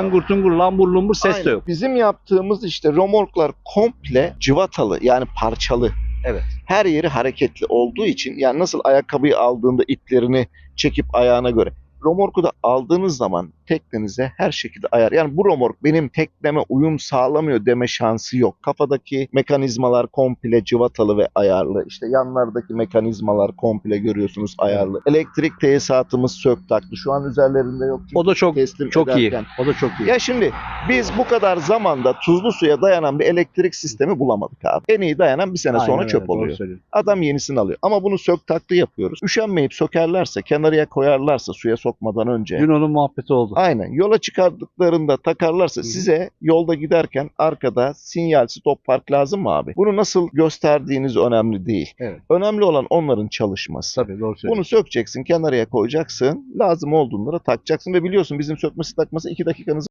Angur tungur lambur lumbur ses de Aynen. yok. Bizim yaptığımız işte romorklar komple cıvatalı yani parçalı. Evet. Her yeri hareketli olduğu için yani nasıl ayakkabıyı aldığında iplerini çekip ayağına göre. Romorku da aldığınız zaman teknenize her şekilde ayar. Yani bu romork benim tekneme uyum sağlamıyor deme şansı yok. Kafadaki mekanizmalar komple cıvatalı ve ayarlı. İşte yanlardaki mekanizmalar komple görüyorsunuz ayarlı. Elektrik tesisatımız sök taktı. Şu an üzerlerinde yok. O da çok teslim çok iyi. ederken. O da çok iyi. Ya şimdi biz bu kadar zamanda tuzlu suya dayanan bir elektrik sistemi bulamadık abi. En iyi dayanan bir sene Aynen sonra öyle, çöp oluyor. Adam yenisini alıyor. Ama bunu sök taktı yapıyoruz. Üşenmeyip sökerlerse, kenarıya koyarlarsa suya sokmadan önce. Dün onun muhabbeti oldu. Aynen. Yola çıkardıklarında takarlarsa size yolda giderken arkada sinyal stop park lazım mı abi? Bunu nasıl gösterdiğiniz önemli değil. Evet. Önemli olan onların çalışması. Tabii doğru söylüyorsun. Bunu sökeceksin, kenarıya koyacaksın. Lazım olduğunda da takacaksın ve biliyorsun bizim sökmesi takması iki dakikanızı